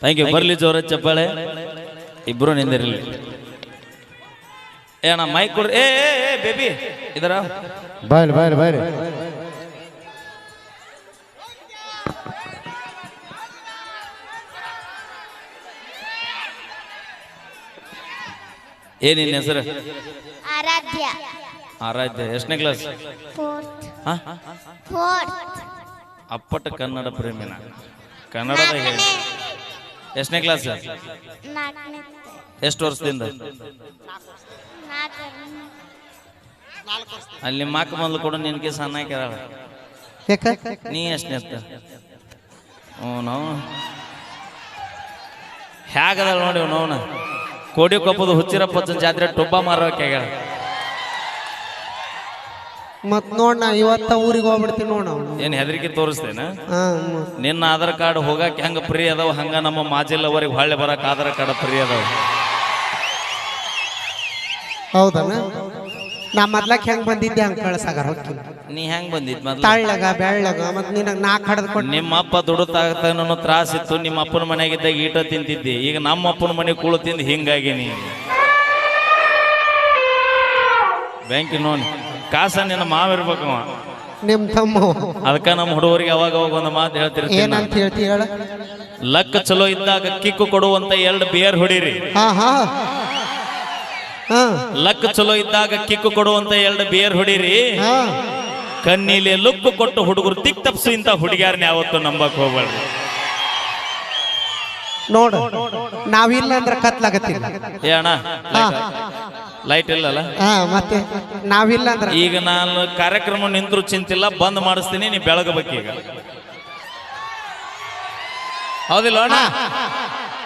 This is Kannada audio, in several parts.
ಥ್ಯಾಂಕ್ ಯು ಬರ್ಲಿ ಜೋರ ಚಪ್ಪಾಳೆ. ಇಬ್ರು ನಿಂದಿರಲಿ. ಏ ಅಣ್ಣ ಮೈಕ್ ಕೊಡ್ರಿ ಏ ಬೇಬಿ ಇದರ? ಬಾಯ್ ಬಾಯ್ ಬಾಯ್ ಏ ನಿನ್ನ ಹೆಸರು? ಆರಾಧ್ಯ. ಆರಾಧ್ಯ. ಎಷ್ಟನೇ ಕ್ಲಾಸ್ ಫೋರ್ತ್ ಹಾ? ಫೋರ್ತ್ ಅಪ್ಪಟ ಕನ್ನಡ ಪ್ರೇಮಿನ. ಕನ್ನಡದ ಹೇಳಿ. ಎಷ್ಟನೇ ಕ್ಲಾಸ್ ಎಷ್ಟು ವರ್ಷದಿಂದ? ಅಲ್ಲಿ ಅಕ್ಕ ಬಂದ್ಲು ಕೂಡ ನಿನ್ಗೆ ಸಣ್ಣ ಯಾಕ? ನೀ ಎಷ್ಟನೇ ಹ್ಞೂ ನಾವು ಹೇಗದ ನೋಡಿ ನೋವನ ಕೋಡಿ ಕೊಪ್ಪದ ಹುಚ್ಚಿರಪ್ಪನ ಜಾತ್ರೆ ಟೊಬ್ಬ ಮಾರೋಕೆ ಆಗ್ಯಾಳ. ಮತ್ ನೋಡ್ ನಾ ಇವತ್ತ ಊರಿಗೆ ಹೋಗ್ಬಿಡ್ತೀನಿ ನೋಡ್ ಏನ್ ಏನು ಹೆದರಿಕೆ ತೋರಿಸ್ತೇನ? ಹಾ ಮ- ನಿನ್ನ ಆಧಾರ್ ಕಾರ್ಡ್ ಹೋಗಕ್ಕೆ ಹೆಂಗ ಫ್ರೀ ಅದಾವ? ಹಂಗ ನಮ್ಮ ಮಾಜಿಲ್ಲವರೆಗೆ ಹೊಳ್ಳೆ ಬರಕ್ ಆಧಾರ್ ಕಾರ್ಡ್ ಫ್ರೀ ಅದಾವ. ಹೌದನ? ನಾ ಮೊದ್ಲಕ್ ಹೆಂಗ್ ಬಂದಿದ್ದೆ ಹಂಗ್ ಕಳ್ಸಾಗಾರ ಹೋಗ್ತೀನಿ ನೀ ಹೆಂಗ್ ಬಂದಿದ್ ಮೊದ್ಲು? ತಳ್ಳಗ ಬೆಳ್ಳಗ ಮತ್ ನಿನಗ್ ನಾ ಕಡದ್ ಕೊಟ್ಟು ನಿಮ್ಮ ಅಪ್ಪ ದುಡುತ್ತಾಗತನೂ ತ್ರಾಸಿತ್ತು ನಿಮ್ಮ ಅಪ್ಪನ ಮನೆಗಿದ್ದಾಗ ಈಟ ತಿಂತಿದ್ದಿ. ಈಗ ನಮ್ಮ ಅಪ್ಪನ ಮನೆ ಕೂಳು ತಿಂದು ಹಿಂಗಾಗೀನಿ. ಬ್ಯಾಂಕಿ ನೋಡಿ ಕಾಸ ನಿನ್ನ ಮಾವಿರ್ಬೇಕು ನಿಮ್ ತಮ್ಮ. ಅದಕ್ಕ ನಮ್ಮ ಹುಡುಗರಿಗೆ ಅವಾಗ ಅವಾಗ ಒಂದು ಮಾತು ಹೇಳ್ತಿರ್ತೀನಿ ಏನಂತ ಹೇಳ? ಲಕ್ಕ ಚಲೋ ಇದ್ದಾಗ ಕಿಕ್ಕು ಕೊಡುವಂತ ಎರಡು ಬಿಯರ್ ಹೊಡೀರಿ. ಹಾ ಹಾ. ಹಾ. ಲಕ್ಕ ಚಲೋ ಇದ್ದಾಗ ಕಿಕ್ಕು ಕೊಡುವಂತ ಎರಡು ಬಿಯರ್ ಹೊಡೀರಿ. ಹಾ. ಕಣ್ಣೀಲಿ ಲುಕ್ಕು ಕೊಟ್ಟು ಹುಡುಗರು ತಿಕ್ ತಪ್ಸು ಇಂತ ಹುಡುಗಿಯಾರನ್ನ ಯಾವತ್ತು ನಂಬಕ್ ಹೋಗ್ಬೇಡ್ರಿ ನೋಡು. ನಾವಿಲ್ಲ ಅಂದ್ರೆ ಕತ್ಲಾಗತ್ತಿಲ್ಲ ಏ ಅಣ್ಣ ಲೈಟ್ ಇಲ್ಲಲ್ಲ? ಹಾ ಮತ್ತೆ? ನಾವಿಲ್ಲ ಅಂದ್ರೆ ಈಗ ನಾನು ಕಾರ್ಯಕ್ರಮ ನಿಂತರು ಚಿಂತಿಲ್ಲ ಬಂದ್ ಮಾಡಿಸ್ತೀನಿ ನೀ ಈಗ. ಹೌದಿಲ್ಲ ಅಣ್ಣ?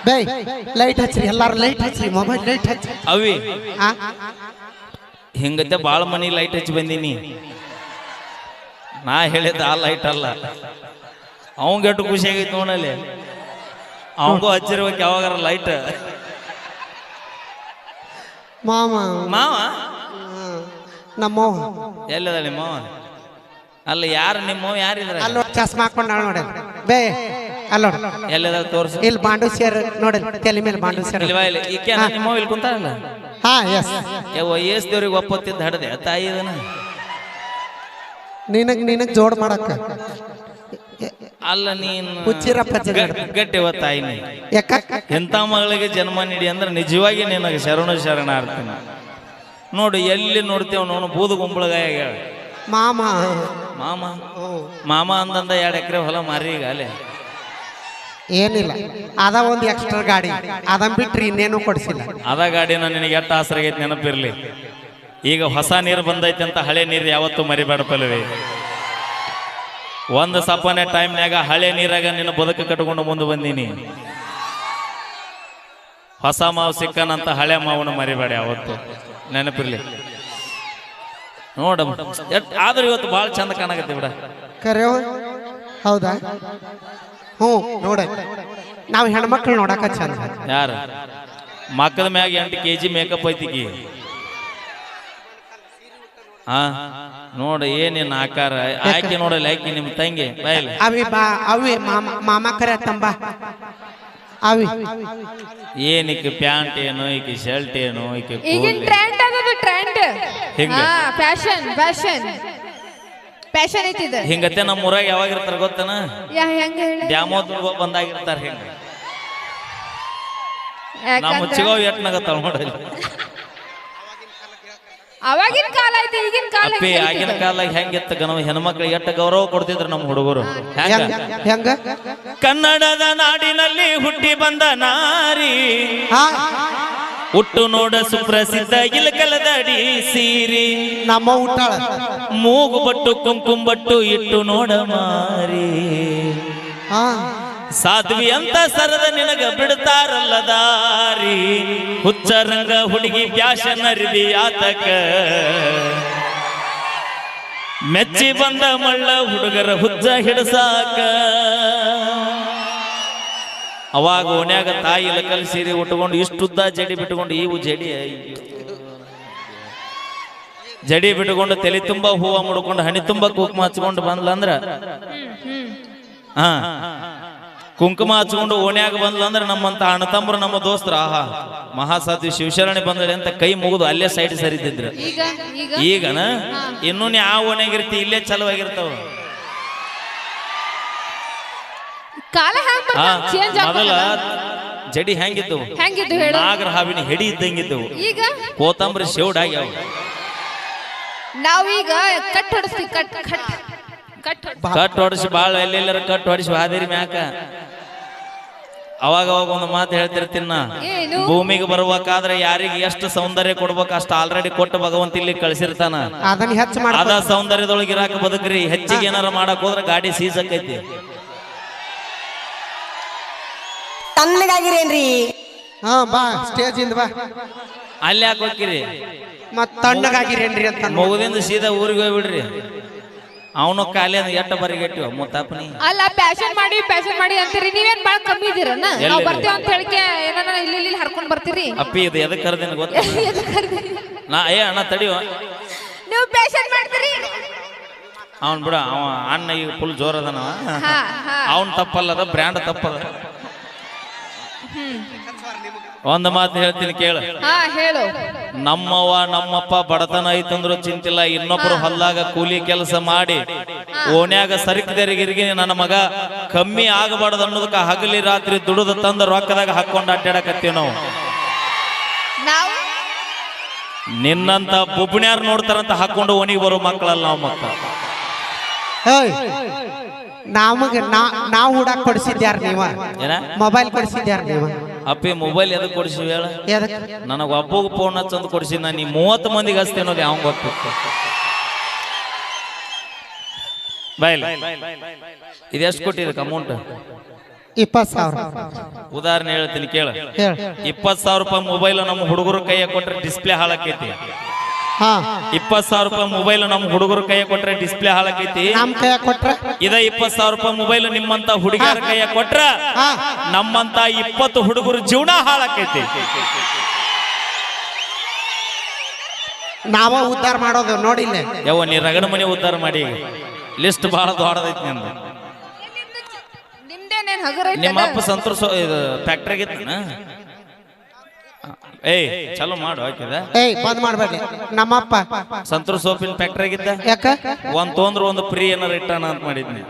ಬೈ ಲೈಟ್ ಹಚ್ಚಿ ಎಲ್ಲಾರು ಲೈಟ್ ಹಚ್ಚ್ರಿ ಮೊಬೈಲ್ ಲೈಟ್ ಹಚ್ಚಿ ಅವಿ. ಹಾ. ಹಿಂಗತ್ತೆ ಬಾಳ ಮನಿ ಲೈಟ್ ಹಚ್ಚಿ ಬಂದೀನಿ. ನಾ ಹೇಳಿದ ಆ ಲೈಟ್ ಅಲ್ಲ. ಅವಂಗೆ ಎಷ್ಟು ಖುಷಿ ಆಗೈತೆ ನೋಡಲ್ಲಿ. ಅವಂಗೂ ಹಚ್ಚಿರ್ಬೇಕು ಯಾವಾಗಾರ ಲೈಟ್ ಮಾವ. ಮಾವ? ನಮ್ಮ ಎಲ್ಲದ ನಿಮ್ಮವ ಅಲ್ಲ ಯಾರು ನಿಮ್ಮ ಯಾರಿದ್ರೆ? ಅಲ್ಲಿ ಚಸ್ಮಾ ಹಾಕೊಂಡ್ ನೋಡಿ. ಬೇ ಅಲ್ಲೋಡ ಎಲ್ಲದ ತೋರ್ಸು? ಇಲ್ಲಿ ಬಾಂಡು ಸೇರ್ ನೋಡಿ ತಲೆ ಮೇಲೆ ಬಾಂಡು ಸೇರ್. ಇಲ್ವಾ ಇಲ್ಲ. ಈಕೆ ನಿಮ್ಮವ ಇಲ್ಲಿ ಕುಂತಾರಲ್ಲ ಹಾ ಎಸ್ ಯವ್ವ ಏಸ್ ದೇವ್ರಿಗೆ ಒಪ್ಪತ್ತಿದ್ದು ಹಡದೆ ತಾಯಿ ಇದನ್ನ. ನಿನಗ್ ನಿನಗ್ ಜೋಡ್ ಮಾಡಕ್ಕ. ಅಲ್ಲ ನೀನು ಹುಚ್ಚಿರಪ್ಪ ಜಗಳ. ಗಟ್ಟಿ ಗಟ್ಟಿವ ತಾಯಿ ನೀ ಯಾಕ? ಎಂಥ ಮಗಳಿಗೆ ಜನ್ಮ ನೀಡಿ ಅಂದ್ರೆ ನಿಜವಾಗಿ ನಿನಗೆ ಶರಣ ಶರಣಾರ್ಥಿನ ನೋಡು ಎಲ್ಲಿ ನೋಡ್ತೇವ ನೋಡು ಬೂದು ಗುಂಬಳಗಾಯ. ಮಾಮ. ಮಾಮ. ಮಾಮ ಅಂದಂದ ಎರಡು ಎಕರೆ ಹೊಲ ಮಾರಿ ಈಗ ಅಲ್ಲೇ. ಏನಿಲ್ಲ. ಅದ ಒಂದು ಎಕ್ಸ್ಟ್ರಾ ಗಾಡಿ. ಅದನ್ ಬಿಟ್ರಿ ಇನ್ನೇನು ಕೊಡಿಸಿಲ್ಲ. ಅದ ಗಾಡಿನ ನಿನಗೆ ಎಷ್ಟು ಆಸರಾಗೈತೆ ನೆನಪಿರ್ಲಿ. ಈಗ ಹೊಸ ನೀರು ಬಂದೈತೆ ಅಂತ ಹಳೆ ನೀರು ಯಾವತ್ತೂ ಮರಿಬೇಡ ಪಲ್ವಿ ಒಂದು ಸಪನೆ ಟೈಮ್ನ್ಯಾಗ ಹಳೆ ನೀರಾಗ ನಿನ್ನ ಬದುಕು ಕಟ್ಕೊಂಡು ಮುಂದೆ ಬಂದೀನಿ. ಹೊಸ ಮಾವು ಸಿಕ್ಕನಂತ ಹಳೆ ಮಾವನ ಮರಿಬೇಡ ಅವತ್ತು ನೆನಪಿರ್ಲಿ. ನೋಡ ಆದ್ರೂ ಇವತ್ತು ಭಾಳ ಚಂದ ಕಾಣಕತ್ತಿ ಬಿಡ. ಕರೆ ಹೌದಾ? ಹ್ಞೂ ನೋಡ. ನಾವು ಹೆಣ್ಮಕ್ಳು ನೋಡಕ ಚಂದ. ಯಾರು? ಮಕ್ಕದ ಮ್ಯಾಗ ಎಂಟು ಕೆ ಜಿ ಮೇಕಪ್ ಐತಿಕಿ ಹಾ ನೋಡ ಏನೇನು ಆಕಾರ? ಆಯ್ಕೆ ನೋಡಲ್ಲ ಆಯ್ಕೆ ನಿಮ್ಮ ತಂಗಿ. ಬಾಯಲ್ಲ ಅವಿ ಬಾ ಅವಿ ಮಾಮ ಮಾಮ ಕರೆ ತಂಬ. ಅವಿ. ಏನಕ್ಕೆ ಪ್ಯಾಂಟ್ ಏನು ಈಕೆ ಶರ್ಟ್ ಏನು ಈಕೆ ಈಗಿನ. ಟ್ರೆಂಡ್ ಅದದು ಟ್ರೆಂಡ್ ಹೆಂಗ? ಹಾ ಫ್ಯಾಷನ್ ಫ್ಯಾಷನ್ ಫ್ಯಾಷನ್ ಐತಿದ ಹಿಂಗತ್ತೆ ನಮ್ಮ ಊರಾಗ ಯಾವಾಗ ಇರ್ತಾರ ಗೊತ್ತನ? ಯಾ ಹೆಂಗ ಹೇಳ? ದ್ಯಾಮೋದ್ ಬಂದಾಗಿರ್ತಾರ ಹಿಂಗ? ನಮ್ಮ ಚಿಗೋ ಎಟ್ ನಗತ್ತಾಳ ನೋಡಲ್ಲಿ ಅವಾಗಿನ ಕಾಲ ಐತಿ ಈಗಿನ ಕಾಲ ಅಪ್ಪಿ ಆಗಿನ ಕಾಲ ಹೆಂಗಿತ್ತು ಹೆಂಗಿತ್ತ ಗನ? ಹೆಣ್ಮಕ್ಳಿಗೆ ಎಟ್ಟ ಗೌರವ ಕೊಡ್ತಿದ್ರು ನಮ್ಮ ಹುಡುಗರು. ಹೆಂಗ? ಕನ್ನಡದ ನಾಡಿನಲ್ಲಿ ಹುಟ್ಟಿ ಬಂದ ನಾರಿ. ಹಾ. ಹುಟ್ಟು ನೋಡ ಸುಪ್ರಸಿದ್ಧ ಇಲಕಲದಡಿ ಸೀರಿ. ನಮ್ಮ ಊಟಾಳ ಮೂಗು ಬಟ್ಟು ಕುಂಕುಮ ಬಟ್ಟು ಇಟ್ಟು ನೋಡ ಮಾರಿ. ಹಾ. ಸಾಧ್ವಿ ಅಂತ ಸರದ ನಿನಗ ಬಿಡ್ತಾರಲ್ಲ ದಾರಿ. ಹುಚ್ಚರಂಗ ಹುಡುಗಿ ಫ್ಯಾಷನ್ ಅರಿವಿ ಆತಕ. ಮೆಚ್ಚಿ ಬಂದ ಮಳ್ಳ ಹುಡುಗರ ಹುಚ್ಚ ಹಿಡಸಾಕ. ಅವಾಗ ಓನ್ಯಾಗ ತಾಯಿ ಇಲಕಲ್ ಸೀರೆ ಉಟ್ಕೊಂಡು ಇಷ್ಟುದ್ದ ಜಡಿ ಬಿಟ್ಕೊಂಡು ಇವು ಜಡಿ ಜಡಿ ಬಿಟ್ಕೊಂಡು ತಲೆ ತುಂಬಾ ಹೂವ ಮುಡ್ಕೊಂಡು ಹಣಿ ತುಂಬಾ ಕುಕ್ಮ ಹಚ್ಕೊಂಡು ಬಂದ್ಲಂದ್ರ? ಹಾ. ಕುಂಕುಮ ಹಚ್ಕೊಂಡು ಓಣ್ಯಾಗ ಬಂದ್ಲು ಅಂದ್ರೆ ನಮ್ಮಂತ ಅಣ್ಣತಮ್ಮರು ನಮ್ಮ ದೋಸ್ತರ ಆಹಾ. ಮಹಾಸಾಧ್ವಿ ಶಿವಶರಣೆ ಬಂದಳೆ ಅಂತ ಕೈ ಮುಗಿದು ಅಲ್ಲೇ ಸೈಡ್ ಸರಿತಿದ್ರು. ಈಗ ಈಗ? ಈಗನ? ಇನ್ನೂ ನೀ ಆ ಓಣ್ಯಾಗಿರ್ತಿ ಇಲ್ಲೇ ಚಲವಾಗಿರ್ತಾವ ಮೊದಲ ಜಡಿ ಹೆಂಗಿದ್ದವು ನಾಗರ ಹಾವಿನ ಹೆಡಿ ಇದ್ದಂಗಿದ್ದವು ಈಗ? ಕೋತಂಬರಿ ಶೇವ್ಡ್ ಆಗ್ಯಾವ. ನಾವೀಗ ಕಟ್ ಹೊಡಿಸ್ತೀವಿ ಕಟ್ ಕಟ್. ಕಟ್ ಹೊಡ್ಸ್- ಬಾಳ ಎಲ್ಲೆಲ್ಲರ ಕಟ್ ಹೊಡಿಸಿ ಹಾದಿರಿ ಮ್ಯಾಕ. ಅವಾಗ ಅವಾಗ ಒಂದು ಮಾತು ಹೇಳ್ತಿರ್ತೀನಿ ನಾ. ಭೂಮಿಗೆ ಬರ್ಬೇಕಾದ್ರೆ ಯಾರಿಗೆ ಎಷ್ಟು ಸೌಂದರ್ಯ ಕೊಡ್ಬೇಕು ಅಷ್ಟು ಆಲ್ರೆಡಿ ಕೊಟ್ಟು ಭಗವಂತ ಇಲ್ಲಿ ಕಳ್ಸಿರ್ತಾನ. ಅದ ಸೌಂದರ್ಯದೊಳಗೆ ಇರಾಕ ಬದುಕ್ರಿ ಹೆಚ್ಚಿಗೆ ಏನಾರ ಮಾಡಕ್ ಹೋದ್ರೆ ಗಾಡಿ ಸೀಸ್ ಆಕೈತಿ. ತಣ್ಣಗಾಗಿರೇನ್ರಿ? ಹಾ ಬಾ ಸ್ಟೇಜ್ ಇಂದ ಬಾ. ಅಲ್ಲಿ ಯಾಕೆ ಹೋಗ್ಕಿರಿ ಮತ್ ತಣ್ಣಗಾಗಿರೇನ್ರಿ ಅಂತ. ಮಗುದಿಂದ ಸೀದಾ ಊರಿಗೆ ಹೋಗ್ಬಿಡ್ರಿ. ಅವನು ಖಾಲಿ ಅಂದ್ರೆ ಎಟ್ಟ ಬರಿಗೆಟ್ಟಿವ ಮುತ್ತಾಪನಿ ಅಲ್ಲ ಪ್ಯಾಶನ್ ಮಾಡಿ ಪ್ಯಾಶನ್ ಮಾಡಿ ಅಂತೀರಿ. ನೀವೇನ್ ಬಾಳ ಕಮ್ಮಿ ಇದೀರನ್ನ ನಾವು ಬರ್ತೀವಿ ಅಂತ ಹೇಳಿಕೆ ಏನಾರ ಇಲ್ಲಿ ಇಲ್ಲಿ ಹರ್ಕೊಂಡ್ ಬರ್ತೀರಿ? ಅಪ್ಪಿ ಇದು ಎದಕ್ಕೆ ಕರ್ದೇನು ಗೊತ್ತಾ? ನಾ ಏ ಅಣ್ಣ ತಡಿಯೋ? ನೀವು ಪ್ಯಾಶನ್ ಮಾಡ್ತೀರಿ? ಅವನ್ ಬಿಡ ಅವ ಅಣ್ಣ ಈಗ ಫುಲ್ ಜೋರ್ ಅದನವ ಹಾ ಹಾ. ಅವನ್ ತಪ್ಪಲ್ಲದ ಬ್ರ್ಯಾಂಡ್ ತಪ್ಪದ. ಒಂದ್ ಮಾತು ಹೇಳ್ತೀನಿ ಕೇಳ. ಹಾ ಹೇಳು. ನಮ್ಮವ್ವ ನಮ್ಮಪ್ಪ ಬಡತನ ಐತಂದ್ರು ಚಿಂತಿಲ್ಲ. ಇನ್ನೊಬ್ರು ಹೊಲ್ದಾಗ ಕೂಲಿ ಕೆಲಸ ಮಾಡಿ ಓಣ್ಯಾಗ ಸರಿಕದರಿಗಿರಿಗೆ ನನ್ನ ಮಗ ಕಮ್ಮಿ ಆಗಬಾರ್ದು ಅನ್ನೋದಕ್ಕ ಹಗಲಿ ರಾತ್ರಿ ದುಡಿದು ತಂದ ರೊಕ್ಕದಾಗ ಹಾಕೊಂಡು ಅಡ್ಡಾಡಕತ್ತೀವಿ ನಾವು. ನಾವು? ನಿನ್ನಂತ ಬುಬ್ಣ್ಯಾರ್ ನೋಡ್ತಾರಂತ ಹಾಕೊಂಡು ಓಣಿಗೆ ಬರೋ ಮಕ್ಕಳಲ್ಲ ನಾವು ಮಕ್ಕಳು ನಮಗೆ ನಮಗ ನಾ ನಾವು ಹುಡಾಕ್ ಕೊಡಿಸಿದ್ಯಾರ ನೀವ? ಏನ? ಮೊಬೈಲ್ ಕೊಡಿಸಿದ್ಯಾರ ನೀವ? ಅಪ್ಪಿ ಮೊಬೈಲ್ ಎದಕ್ ಕೊಡಿಸಿ ಹೇಳ? ನನಗೆ ಒಬ್ಬಗ ಫೋನ್ ಹಚ್ಚಂದ್ ಕೊಡಿಸಿ ನಾನು ನೀ ಮೂವತ್ತು ಮಂದಿಗೆ ಹಚ್ತೇನೆ ಅನ್ನೋದು ಯಾವ ಗೊತ್ತಿತ್ತು ಇದೆಷ್ಟು ಕೊಟ್ಟಿದ್ದಕ್ಕೆ ಅಮೌಂಟ್ ಇಪ್ಪತ್ತು ಸಾವಿರ. ಉದಾಹರಣೆ ಹೇಳ್ತೀನಿ ಕೇಳ. ಇಪ್ಪತ್ತು ಸಾವಿರ ರೂಪಾಯಿ ಮೊಬೈಲ್ ನಮ್ಮ ಹುಡುಗರು ಕೈಯ ಕೊಟ್ರೆ ಡಿಸ್ಪ್ಲೇ ಹಾಳಾಕೈತಿ. ಹಾ. ಇಪ್ಪತ್ತು ಸಾವಿರ ರೂಪಾಯಿ ಮೊಬೈಲ್ ನಮ್ಮ ಹುಡುಗರ ಕೈಯ ಕೊಟ್ರೆ ಡಿಸ್ಪ್ಲೇ ಹಾಳಾಗೈತಿ ನಮ್ ಕೈಯ ಕೊಟ್ರ? ಇದ ಇಪ್ಪತ್ ಸಾವಿರ ರೂಪಾಯಿ ಮೊಬೈಲ್ ನಿಮ್ಮಂತ ಹುಡುಗಿಯರ ಕೈಯ ಕೊಟ್ರ ಹಾ. ನಮ್ಮಂತ ಇಪ್ಪತ್ತು ಹುಡುಗರ ಜೀವನ ಹಾಳಾಕೈತಿ ನಾವ ಉದ್ಧಾರ ಮಾಡೋದು ನೋಡಿ ಯಾವ ನೀ ರಗಡ ಮನೆ ಉದ್ಧಾರ ಮಾಡಿ. ಲಿಸ್ಟ್ ಬಹಳ ದೊಡ್ಡದೈತಿ ನಿಮ್ದು ನಿಮ್ದೇನೇನ್ ಹಗರ ನಿಮ್ಮ ಅಪ್ಪ ಸಂತೋಷ ಇದು ಫ್ಯಾಕ್ಟ್ರಿಗಿತ್ತನ ಏಯ್ ಚಲೋ ಮಾಡು ಹಾಕಿದ. ಏಯ್ ಬಂದ್ ಮಾಡ್ಬೇಡಿ. ನಮ್ಮಪ್ಪ. ಸಂತೂರ್ ಸೋಪಿನ ಫ್ಯಾಕ್ಟ್ರಿಗಿದ್ದ ಯಾಕ? ಒಂದ್ ತೊಂದ್ರ ಒಂದು ಫ್ರೀ ಏನಾರ ಇಟ್ಟಾನ ಅಂತ ಮಾಡಿದ್ನಿ.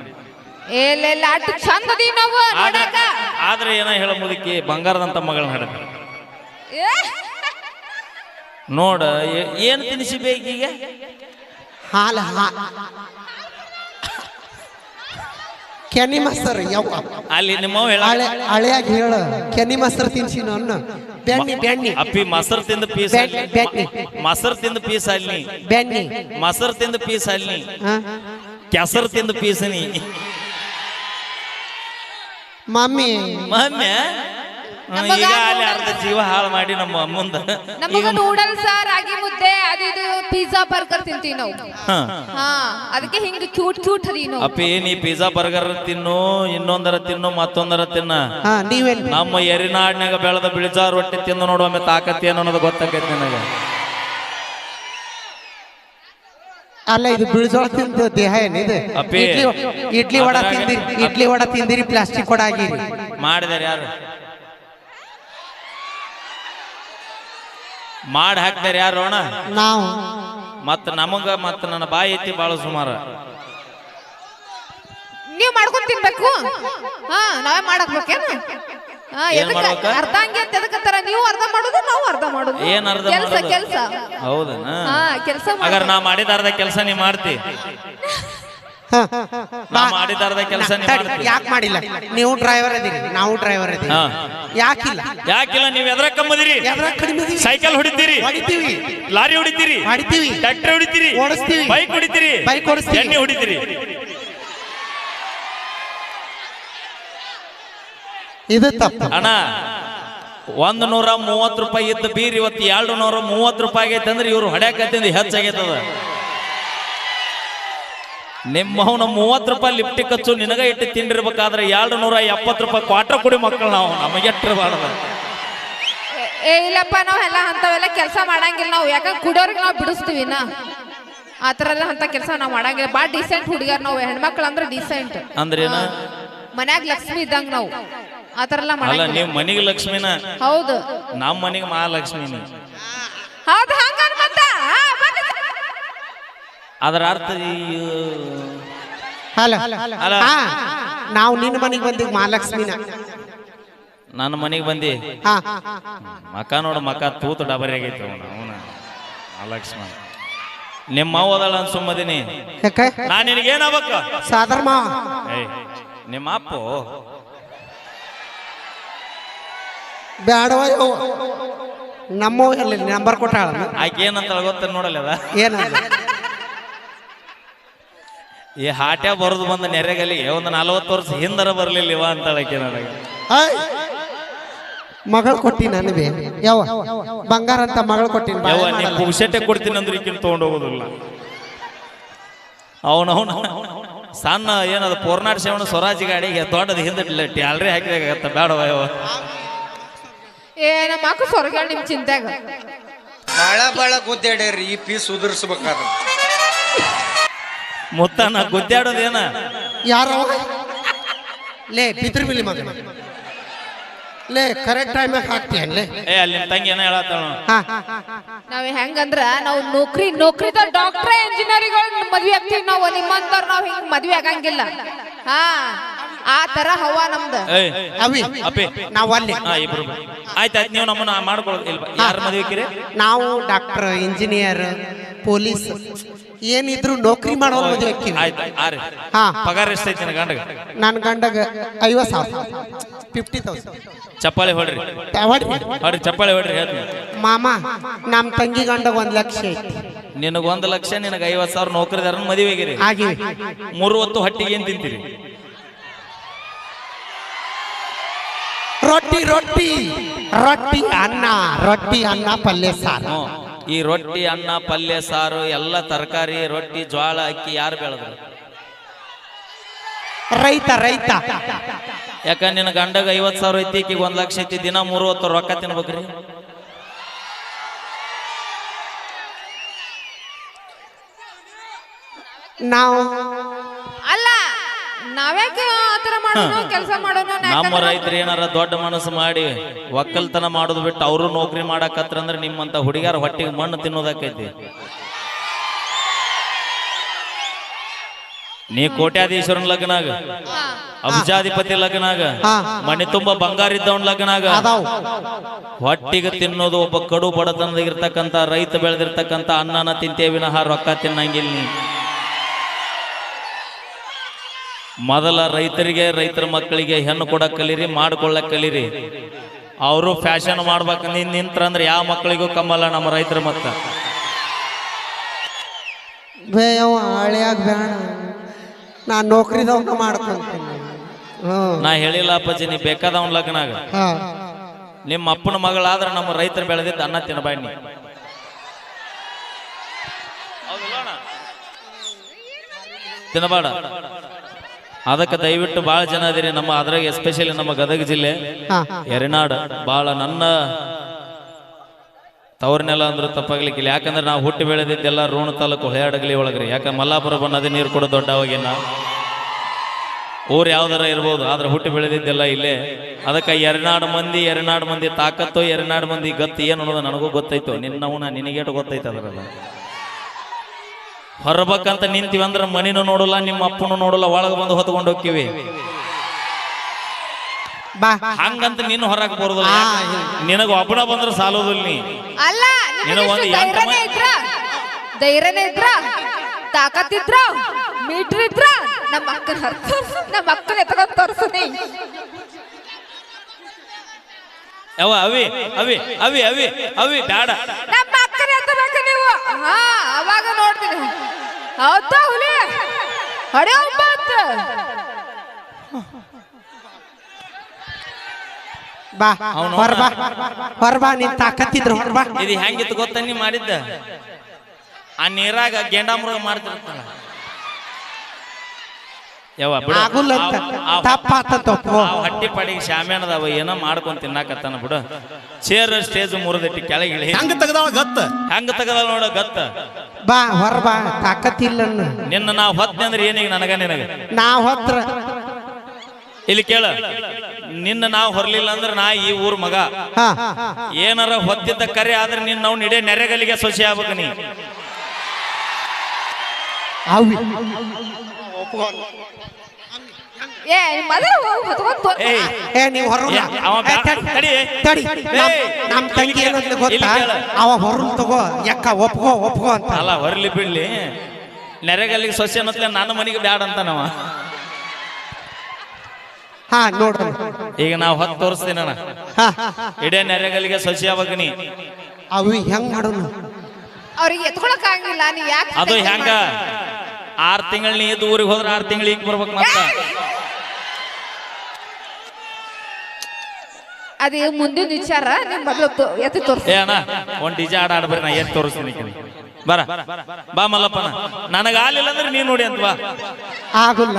ಏಲೆಲ್ಲ ಅಟ್ ಚಂದ ನಾವು ಆದ್ರೆ ನೋಡಾಕ ಆದ್ರೆ ಏನ ಹೇಳ ಮುದುಕಿ ಬಂಗಾರದಂತ ಮಗಳ ಹಿಡಿದ ಏ? ನೋಡ ಏ- ಏನ್ ತಿನಿಸಿ ಬೇಕೀಗ ಹಾಲ ಹಾ ಕೆನಿ ಮಾಸ್ತರ್ ಯವ್ವ. ಅಲ್ಲಿ ನಿಮ್ಮವ್ ಹೇಳ ಹಳೆ ಹಳೆಯಾಗಿ ಹೇಳ. ಕೆನಿ ಮಾಸ್ತರ್ ತಿನ್ಸಿ ನನ್ನ. ಬೆಣ್ಣಿ ಬೆಣ್ಣಿ. ಅಪ್ಪಿ ಮೊಸರು ತಿಂದ ಪೀಸ್ ಬೆಣ್ಣಿ. ಮೊಸರು ತಿಂದ ಪೀಸ್ ಅಲ್ಲಿ ಬೆಣ್ಣಿ. ಮೊಸರು ತಿಂದ ಪೀಸ್ ಅಲ್ಲಿ ಕೆಸರು ತಿಂದ ಪೀಸ್ ನೀ. ಮಮ್ಮಿ. ಹ್ಮ್, ನಮಗ ಈಗ ಅಲ್ಲಿ ಅರ್ಧ ಜೀವ ಹಾಳು ಮಾಡಿ ನಮ್ಮ ಮುಂದ ನಮಗ ನೂಡಲ್ಸ್ ರಾಗಿ ಮುದ್ದೆ ಅದು ಇದು ಪಿಜ್ಜಾ ಬರ್ಗರ್ ತಿಂತೀವಿ ನಾವು. ಹ. ಹಾ ಅದಕ್ಕೆ ಹಿಂಗ ಕ್ಯೂಟ್ ಕ್ಯೂಟ್ ನಾವು. ಅಪ್ಪಿ ನೀ ಪಿಜ್ಜಾ ಬರ್ಗರ್ ತಿನ್ನು ಇನ್ನೊಂದರ ತಿನ್ನು ಮತ್ತೊಂದರ ತಿನ್ನ. ಹಾ ನೀವೆಲ್ಲಿ? ನಮ್ಮ ಎರಿನಾಡ್ನಾಗ ಬೆಳೆದ ಬಿಳಿಜಾ ರೊಟ್ಟಿ ತಿಂದು ನೋಡುವ ತಾಕತ್ತಿ ಅನ್ನೋದು ಗೊತ್ತಾಗೈತಿ ನನಗೆ. ಅಲ್ಲ ಇದು ಬಿಳಿಜೋಳ ತಿಂದ ದೇಹ ಏನಿದೆ? ಅಪ್ಪಿ. ಇಡ್ಲಿ ಇಡ್ಲಿ ವಡ ತಿಂದಿರಿ ಇಡ್ಲಿ ವಡ ತಿಂದಿರಿ ಪ್ಲಾಸ್ಟಿಕ್ ವಡ ಆಗಿರಿ. ಮಾಡಿದಾರೆ ಯಾರು? ಮಾಡಿ ಹಾಕ್ತಾರೆ ಯಾರು ಅಣ್ಣ? ನಾವು. ಮತ್ತ ನಮಗ ಮತ್ತ ನನ್ನ ಬಾಯಿ ಐತಿ ಬಾಳ ಸುಮಾರು. ನೀವ್ ಮಾಡ್ಕೊಂಡ್ ತಿನ್ಬೇಕು? ಹಾ ನಾವೇ ಎದಕ್ಕ? ಮಾಡ್ಬೇಕ? ಅರ್ಧ ಹಂಗೆ ಅಂತ ಎದಕ್ಕಂತಾರ ನೀವು ಅರ್ಧ ಮಾಡೋದು ನಾವು ಅರ್ಧ ಮಾಡೋದು. ಏನ್ ಅರ್ಧ ಕೆಲಸ ಕೆಲಸ ಕೆಲ್ಸ. ಹೌದನ? ಹಾ ಕೆಲ್ಸ ಹಾಗಾದ್ರೆ ನಾ ಮಾಡಿದ ಅರ್ಧ ಕೆಲಸ ನೀ ಮಾಡ್ತಿ. ನಾ ಮಾಡಿದಾರದ ಕೆಲಸ ಯಾಕ್ ಮಾಡಿಲ್ಲ? ನೀವು ಡ್ರೈವರ್ ಅದೀರಿ ನಾವು ಡ್ರೈವರ್ ಅದೀವಿ. ಯಾಕಿಲ್ಲ? ಯಾಕಿಲ್ಲ ನೀವ್ ಎದ್ರ ಕಮ್ಮದಿರಿ? ಸೈಕಲ್ ಹೊಡಿತೀರಿ? ಹೊಡಿತೀವಿ. ಲಾರಿ ಹೊಡಿತೀರಿ? ಹೊಡಿತೀವಿ. ಟ್ರ್ಯಾಕ್ಟರ್ ಹೊಡಿತೀರಿ? ಓಡಿಸ್ತೀವಿ. ಬೈಕ್ ಹೊಡಿತೀರಿ? ಬೈಕ್ ಓಡಿಸ್ತೀವಿ. ಎಣ್ಣೆ ಹೊಡಿತೀರಿ? ಇದು ತಪ್ಪು. ಅಣ್ಣ ಒಂದ್ ನೂರ ಮೂವತ್ ರೂಪಾಯಿ ಇದ್ದ ಬೀರ್ ಇವತ್ತು ಎರಡು ನೂರ ಮೂವತ್ ರೂಪಾಯಿ ಆಗೈತೆ ಅಂದ್ರೆ ಇವ್ರು ಹೊಡ್ಯಾಕತ್ತಿಂದ ಹೆಚ್ಚಾಗೈತದ. ನಿಮ್ಮವನ ಮೂವತ್ತು ರೂಪಾಯಿ ಲಿಫ್ಟಿ ಕಚ್ಚು ನಿನಗ ಇಟ್ಟು ತಿಂಡಿರ್ಬೇಕಾದ್ರೆ ಎರಡು ನೂರ ಎಪ್ಪತ್ತು ರೂಪಾಯಿ ಕ್ವಾರ್ಟರ್ ಕುಡಿ ಮಕ್ಕಳು ನಾವು ನಮಗೆ ಎಟ್ಟಿರಬಾರ್ದು ಏ ಇಲ್ಲಪ್ಪ ನಾವು ಎಲ್ಲ ಅಂಥವೆಲ್ಲ ಕೆಲಸ ಮಾಡಂಗಿಲ್ಲ ನಾವು. ಯಾಕಂದ್ರೆ ಕುಡಿಯೋರಿಗೆ ನಾವು ಬಿಡಿಸ್ತೀವಿ ನಾ ಆ ಥರ ಎಲ್ಲ ಅಂತ ಕೆಲಸ ನಾವು ಮಾಡಂಗಿಲ್ಲ. ಭಾಳ ಡಿಸೆಂಟ್ ಹುಡುಗರ್ ನಾವು ಹೆಣ್ಮಕ್ಳು ಅಂದ್ರೆ ಡಿಸೆಂಟ್ ಅಂದ್ರೇನ ಮನ್ಯಾಗ ಲಕ್ಷ್ಮಿ ಇದ್ದಂಗ ನಾವು. ಆ ಥರ ಎಲ್ಲ ಅಲ್ಲ ಮಾಡಂಗಿಲ್ಲ. ನೀವು ಮನಿಗೆ ಲಕ್ಷ್ಮಿನ? ಹೌದು. ನಮ್ಮ ಮನೆಗೆ ಮಹಾಲಕ್ಷ್ಮಿನಿ. ಹೌದು ಹಂಗ. ಅದರ ಅರ್ಥ ಹಲೋ. ಅಲ್ಲ. ಹಾ. ನಾವು ನಿನ್ನ ಮನೆಗೆ ಬಂದೀವಿ ಮಹಾಲಕ್ಷ್ಮಿನ ನನ್ನ ಮನೆಗೆ ಬಂದಿ? ಹಾ. ಮಕ ನೋಡು ಮಕ ತೂತು ಡಬರಿ ಆಗೈತಿ ಅವನ ಅವನ. ಮಹಾಲಕ್ಷ್ಮ ನಿಮ್ಮ ಅವ್ವ ಅದಳ ಅಂತ ಸುಮ್ಮದಿನಿ. ಯಾಕೆ? ನಾ ನಿನಗೇನಾಗಬೇಕು ಏಯ್ ನಿಮ್ಮ ಅಪ್ಪು? ಬ್ಯಾಡವ ನಮ್ಮ ನಂಬರ್ ಕೊಟ್ಟಾಳ? ಆಕೆ ಏನಂತ ಗೊತ್ತ ನೋಡಲ್ಲ ಅದ. ಏನಲ್ಲ ಈ ಹಾಟ್ಯ ಬರೋದು ಬಂದ ನೆರೆಗಲಿ ಒಂದು ನಲವತ್ತು ವರ್ಷ ಹಿಂದರ ಬರ್ಲಿಲ್ಲ ಇವ ಅಂತ ಹೇಳಕ್ಕೆ ನನಗೆ ಮಗಳು ಕೊಟ್ಟಿ ನನಗೆ. ಯಾವ ಬಂಗಾರ ಅಂತ ಮಗಳು ಕೊಟ್ಟಿನ ನೀ ಪುಗ್ಸೆಟ್ಟೆ ಕೊಡ್ತೀನಿ ಅಂದ್ರೆ ಈಕಿನ ತಗೊಂಡು ಹೋಗೋದಿಲ್ಲ. ಅವನವನ ಸಣ್ಣ ಏನದು ಪೋರ್ನಾಡ್ ಸೇವಣ ಸ್ವರಾಜ್ ಗಾಡಿಗೆ ದೊಡ್ಡದು ಹಿಂದೆ ಟ್ಯಾಲ್ರಿ ಹಾಕಿದಾಗತ್ತ ಬೇಡವ ಯವ್ವ. ಏ ನಮ್ಮ ಅಕ್ಕ ಸ್ವರ್ಗ ನಿಮ್ ಚಿಂತ್ಯಾಗ ಬಾಳ ಬಾಳ ಗುದ್ದಾಡ್ಯಾರಿ ಈ ಪೀಸ್ ಉದುರಿಸ್ಬೇಕಾದ್ರೆ. ಮುತ್ತನ ಗುದ್ದಾಡೋದೇನ ಯಾರವ ಲೇ ಬಿದ್ರ ಬಿಲಿ ಮಗನ. ಲೇ ಕರೆಕ್ಟ್ ಟೈಮಾಗ ಹಾಕ್ತೀಯನ್ಲೇ ಏ ಅಲ್ಲಿ ತಂಗಿ ಏನ ಹೇಳತ್ತಾಳ ಹಾ. ನಾವ್ ಹೆಂಗಂದ್ರ ನಾವು ನೌಕರಿ ನೌಕ್ರಿದ ಡಾಕ್ಟರ್ ಇಂಜಿನಿಯರಿಂಗ್ ಮದ್ವೆ ಆಗ್ತೀವಿ. ನಾವು ನಿಮ್ಮಂತವ್ರ ನಾವ್ ಹಿಂಗ್ ಮದ್ವೆ ಆಗಂಗಿಲ್ಲ. ಹಾ ಆ ತರ ಹವಾ ನಮ್ದು. ಅವಿ ಅಪ್ಪಿ. ನಾವು ಅಲ್ಲಿ. ಇಬ್ರು. ಆಯ್ತು ಆಯ್ತು ನೀವು ನಮ್ಮನ್ನ ಮಾಡ್ಕೊಳ್ಳೋದು ಇಲ್ವಾ? ಯಾರ ಮದುವೆ ನಾವು ಡಾಕ್ಟರ್ ಇಂಜಿನಿಯರ್ ಪೊಲೀಸ್. ಏನಿದ್ರು ನೌಕರಿ ಮಾಡೋರು ಮದುವೆ ಅಕ್ಕಿ ಆಯ್ತು ಆರಿ. ಹಾ. ಪಗಾರ ಎಷ್ಟೈತಿ ನಿನ್ನ ಗಂಡಗ? ನನ್ನ ಗಂಡಗ ಐವತ್ತು ಸಾವಿರ. ಫಿಫ್ಟಿ ತೌಸಂಡ್ ಚಪ್ಪಾಳೆ ಹೊಡ್ರಿ. ಹೊಡ್ರಿ. ಚಪ್ಪಾಳಿ ಹೊಡ್ರಿ ಹೇಳ್ತೀನಿ. ಮಾಮ ನಮ್ಮ ತಂಗಿ ಗಂಡಗ ಒಂದ್ ಲಕ್ಷ ಐತಿ. ನಿನಗ ಒಂದ್ ಲಕ್ಷ ನಿನಗ ಐವತ್ ಸಾವಿರ ನೌಕರಿದಾರ ಮದುವೆಗಿರಿ ಆಗಿರಿ. ಮೂರು ಹೊತ್ತು ಹಟ್ಟಿಗೆ ಏನ್ ತಿಂತೀರಿ? ರೊಟ್ಟಿ ರೊಟ್ಟಿ. ರೊಟ್ಟಿ ಅನ್ನ ರೊಟ್ಟಿ ಅನ್ನ ಪಲ್ಯ ಸಾರು. ಈ ರೊಟ್ಟಿ ಅನ್ನ ಪಲ್ಯ ಸಾರು ಎಲ್ಲ ತರಕಾರಿ ರೊಟ್ಟಿ ಜ್ವಾಳ ಅಕ್ಕಿ ಯಾರು ಬೆಳೆದ್ರು? ರೈತ ರೈತ. ಯಾಕ ನಿನ್ನ ಗಂಡಗ ಐವತ್ ಸಾವಿರ ಐತಿ ಈಕಿಗೆ ಒಂದ್ ಲಕ್ಷ ಐತಿ ದಿನ ಮೂರು ಹೊತ್ತು ರೊಕ್ಕ ತಿನ್ಬೇಕ್ರಿ? ನಾವು ನಾವ್ಯಾಕೆ ಆತರ ಮಾಡೋಣ ಕೆಲಸ ಮಾಡೋಣ ನಮ್ಮ ರೈತರು ಏನಾರ ದೊಡ್ಡ ಮನಸ್ಸು ಮಾಡಿ ಒಕ್ಕಲ್ತನ ಮಾಡೋದು ಬಿಟ್ಟು ಅವರು ನೌಕರಿ ಮಾಡಾಕತ್ರ ಅಂದ್ರೆ ನಿಮ್ಮಂತ ಹುಡುಗಿಯರ ಹೊಟ್ಟಿಗೆ ಮಣ್ಣು ತಿನ್ನೋದಕ್ಕೈತಿ. ನೀ ಕೋಟ್ಯಾಧೀಶ್ವರನ್ ಲಗ್ನಾಗ ಅಬ್ಜಾಧಿಪತಿ ಲಗ್ನಾಗ ಮಣಿ ಮನೆ ತುಂಬಾ ಬಂಗಾರ ಇದ್ದವನ್ ಲಗ್ನಾಗ ಅದಾವ್. ಹೊಟ್ಟಿಗೆ ತಿನ್ನೋದು ಒಬ್ಬ ಕಡು ಬಡತನದಾಗಿರ್ತಕ್ಕಂಥ ರೈತ ಬೆಳೆದಿರ್ತಕ್ಕಂಥ ಅನ್ನನ ತಿಂತೇವಿನ ವಿನಃ ರೊಕ್ಕ ತಿನ್ನಂಗಿಲ್ಲ ನೀ. ಮೊದಲ ರೈತರಿಗೆ ರೈತರ ಮಕ್ಕಳಿಗೆ ಹೆಣ್ಣು ಕೊಡಕ್ ಕಲೀರಿ ಮಾಡ್ಕೊಳ್ಳಕ್ ಕಲೀರಿ ಅವರು ಫ್ಯಾಷನ್ ಮಾಡ್ಬೇಕು ನೀನ್ ನಿಂತ್ರಂದ್ರೆ ಯಾವ ಮಕ್ಕಳಿಗೂ ಕಮ್ಮಲ್ಲ ನಮ್ಮ ರೈತರ ಮಕ್ಕ ಬೇಯವ ಹಳೆಯಾಗ ಬೇಡ ನಾ ನೌಕರಿದವ್ನ ಮಾಡ್ಕೊಂತೀನಿ. ನಾ ಹೇಳಿಲ್ಲ ಅಪ್ಪಾಜಿ ನೀ ಬೇಕಾದವನ್ ಲಗ್ನಾಗ. ಹಾ. ನಿಮ್ಮ ಅಪ್ಪನ ಮಗಳಾದ್ರೆ ನಮ್ಮ ರೈತರು ಬೆಳೆದಿದ್ದ ಅನ್ನ ತಿನ್ನಬಾಡ ತಿನ್ನಬೇಡ. ಅದಕ್ಕೆ ದಯವಿಟ್ಟು ಬಹಳ ಜನ ಅದೀರಿ ನಮ್ಮ ಅದ್ರಾಗ ಎಸ್ಪೆಷಲಿ ನಮ್ಮ ಗದಗ ಜಿಲ್ಲೆ. ಹಾ. ಎರೆನಾಡ್. ಬಹಳ ನನ್ನ ತವರ್ನೆಲ್ಲ ಅಂದ್ರೆ ತಪ್ಪಾಗ್ಲಿಕ್ಕಿಲ್ಲ. ಯಾಕಂದ್ರೆ ನಾವು ಹುಟ್ಟಿ ಬೆಳೆದಿದ್ದೆಲ್ಲ ರೋಣ ತಾಲೂಕು ಹೊಳೆಯಾಡಗಲಿ ಒಳಗ್ರಿ. ಯಾಕಂದ್ರೆ ಮಲ್ಲಾಪುರ ಬನ್ನದೇ ನೀರು ಕೂಡ ದೊಡ್ಡ ಅವಾಗಿನ ಊರು ಯಾವ್ದಾರ ಇರ್ಬೋದು. ಆದ್ರೆ ಹುಟ್ಟಿ ಬೆಳೆದಿದ್ದೆಲ್ಲ ಇಲ್ಲೇ. ಅದಕ್ಕೆ ಎರನಾಡು ಮಂದಿ ಎರನಾಡು ಮಂದಿ ತಾಕತ್ತು ಎರನಾಡು ಮಂದಿ ಗತ್ತು ಏನು ಅನ್ನೋದು ನನಗೂ ಗೊತ್ತೈತೋ ನಿನ್ನವನ ನಿನಗೇಟು ಗೊತ್ತೈತೆ ಅದ್ರಲ್ಲ ಹೊರಬೇಕಂತ ನಿಂತೀವಿ ಅಂದ್ರೆ ಮನಿನೂ ನೋಡಲ್ಲ ನಿಮ್ಮ ಅಪ್ಪನೂ ನೋಡಲ್ಲ ಒಳಗೆ ಬಂದು ಹೊತ್ಕೊಂಡು ಹೋಗ್ತೀವಿ. ಬಾ. ಹಂಗಂತ ನೀನು ಹೊರಗೆ ಬರೋದಿಲ್ಲ. ಆ, ನಿನಗ ಒಬ್ಬನ ಬಂದ್ರೆ ಸಾಲೋದಿಲ್ಲ ನೀ. ಅಲ್ಲ ಎಂಟು ಧೈರ್ಯನೇ ಇದ್ರ? ತಾಕತ್ತಿದ್ರ ಮೀಟ್ರ್ ಇದ್ರ? ನಮ್ಮ ಅಕ್ಕನ ಹರ್ತು ನಮ್ಮ ಅಕ್ಕನ ಎತ್ಕೊಂಡ್ ತೋರ್ಸು ನೀ ಯಾವ ಅವಿ ಅವಿ ಅವಿ ಅವಿ ಅವಿ ಬೇಡ ನಮ್ಮ ಅಕ್ಕನ ಎತ್ತಬೇಕು ನೀವು ಹಾ ಅವಾಗ ನೋಡ್ತೀನಿ ಹೌದಾ ಹುಲಿ? ಹೊಡೆ ಒಂಬತ್ತು ಬಾ ಹೊರ ಬಾ. ಹೊರ ಬಾ ನೀನ್ ತಾಕತ್ತಿದ್ರು ಹೊರ ಬಾ. ಇದು ಹೆಂಗಿತ್ತು ಗೊತ್ತ ನೀ ಮಾಡಿದ್ದ? ಆ ನೀರಾಗ ಗೆಂಡಾಮೃಗ ಮಾಡ್ತಿರ್ತಾಳ ಯಾವ ಬಿಡು. ಆಗುಲ್ಲ ಅಂತ ಆ- ಆ- ತಪ್ಪಾತ ತಪ್ಪು ಆ ಹಟ್ಟಿ ಪಾಡಿಗೆ ಶಾಮ್ಯಾನದವ ಏನೋ ಮಾಡ್ಕೊಂಡ್ ತಿನ್ನಾಕತ್ತಾನ ಬಿಡು. ಚೇರ್ ಸ್ಟೇಜ್ ಮುರಿದಿಟ್ಟು ಕೆಳಗೆ ಇಳಿ. ಹಂಗ ತೆಗ್ದಾವ ಗತ್ತ? ಹಂಗ ತಗದ ನೋಡ ಗತ್ತ. ಬಾ ಹೊರ ಬಾ ತಾಕತ್ತಿಲ್ಲ ಅನ್ನು. ನಿನ್ನ ನಾವು ಹೊತ್ನೆ ಅಂದ್ರೆ ಏನೀಗ ನನಗ ನಿನಗ? ನಾ ಹೊತ್ರ. ಇಲ್ಲಿ ಕೇಳ. ನಿನ್ನ ನಾವು ಹೊರಲಿಲ್ಲ ಅಂದ್ರೆ ನಾ ಈ ಊರ್ ಮಗ. ಹಾ. ಏನಾರ ಹೊತ್ತಿದ್ದ ಕರೆ ಆದ್ರೆ ನಿನ್ನ ನಾವು ಇಡೇ ನೆರೆಗಲಿಗೆ ಸೊಸೆ ಆಗ್ಬೇಕು ನೀ. ಅವಿ ಏ ಮೊದಲು ಹೊತ್ಕೊಂಡ್ ತೋ- ಏಯ್. ಏ ನೀವು ಹೊರ ಏ, ಅವ ಬ್ಯಾ- ತಡಿ. ತಡಿ ನಮ್- ನಮ್ ತಂಗಿ ಇಲ್ಲಿ ಏನಂದ್ಲು ಗೊತ್ತಾ? ಕೇಳು. ಅವ ಹೊರ ತಗೋ ಯಾಕ ಒಪ್ಕೋ ಒಪ್ಕೋ ಅಂತ. ಅಲ್ಲ ಹೊರಲಿ ಬಿಡ್ಲಿ. ನೆರೆಗಲ್ಲಿಗೆ ಸೊಸೆ ಅನ್ನತ್ಲೆ ನನ್ನ ಮನೆಗೆ ಬ್ಯಾಡ ಅಂತ ನಾವ ಹಾ ನೋಡ್ರಿ ಈಗ ನಾವು ಹೊತ್ತು ತೋರಿಸ್ತೀನಿ ಹಾ. ಇಡೇ ನೆರೆಗಲ್ಲಿಗೆ ಸೊಸೆ ಅವಾಗ ನೀ? ಅವು ಹೆಂಗ್ ಮಾಡೋಣ? ಅವ್ರಿಗೆ ಎತ್ಕೊಳಕ್ ಆಗಿಲ್ಲ ನೀ ಯಾಕೆ ಅದು ಹೆಂಗ? ಆರ್ ತಿಂಗಳ ನೀ ಇದ್ದು ಊರಿಗೆ ಹೋದ್ರೆ ಆರ್ ತಿಂಗಳು ಈಗ ಬರ್ಬೇಕು ಮತ್ತ? ಅದೇ ಮುಂದಿನ ವಿಚಾರ ನಿಮ್ ಮೊದಲು ತೋ- ಎತ್ತಿ ತೋರ್ಸ. ಒಂದ್ ಡಿಜೆ ಆಡ ಆಡ್ಬೇಡಿ ನಾ ಏನ್ ತೋರಿಸ್ತೀನಿ ಈಕಿಗೆ. ಬರ. ಬಾ ಮಲ್ಲಪ್ಪ ನನಗ ಆಲಿಲ್ಲ ಅಂದ್ರೆ ನೀನ್ ನೋಡಿ ಅಂತ ಬಾ. ಆಗುಲ್ಲ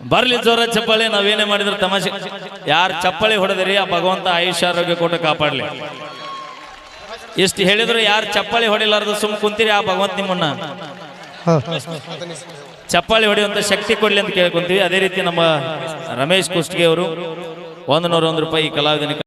ಬರ್ಲಿ ಜೋರ ಚಪ್ಪಾಳಿ ನಾವೇನೇ ಮಾಡಿದ್ರು ತಮಾಷೆ. ಯಾರು ಚಪ್ಪಾಳಿ ಹೊಡೆದಿರಿ ಆ ಭಗವಂತ ಆಯುಷ್ಯ ಆರೋಗ್ಯ ಕೊಟ್ಟು ಕಾಪಾಡ್ಲಿ. ಎಷ್ಟು ಹೇಳಿದ್ರು ಯಾರು ಚಪ್ಪಾಳಿ ಹೊಡಿಲಾರ್ದು ಸುಮ್ ಕುಂತೀರಿ ಆ ಭಗವಂತ ನಿಮ್ಮನ್ನ. ಚಪ್ಪಾಳಿ ಹೊಡೆಯುವಂತ ಶಕ್ತಿ ಕೊಡ್ಲಿ ಅಂತ ಕೇಳ್ಕೊಂತೀವಿ. ಅದೇ ರೀತಿ ನಮ್ಮ ರಮೇಶ್ ಕುಷ್ಟಗಿ ಅವರು ಒಂದು ನೂರ ಒಂದು ರೂಪಾಯಿ ಕಲಾವಿದನಿಗೆ